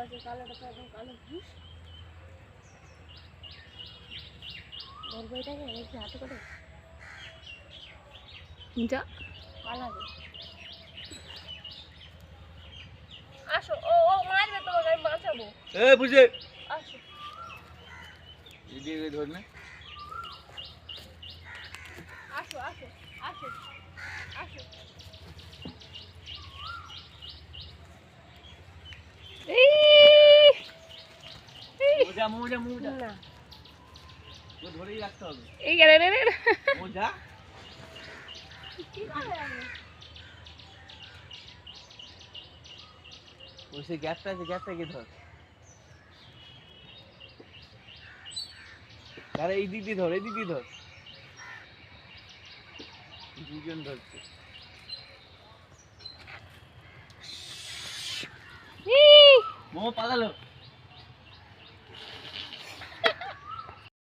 আছে কালোটা তো একদম কালো ঘুষ। ধরবো এটাকে দেখি হাতে করে। যা। পালাবে আসো ও ও মারবে তোমাকে আমি বাঁচাবো। এ বুঝে। আসো। এদিকে ধর না। আসো আসো আসো আসো। মোজা মোজা না। ও ধরেই রাখতে হবে। এই রে রে রে মোজা কি করে আমি? ওই সে গ্যাপটা আছে গ্যাপটাকে ধর। আরে এই দিদি ধর এই দিদি ধর। দুজন ধরছে। মোমো পালালো।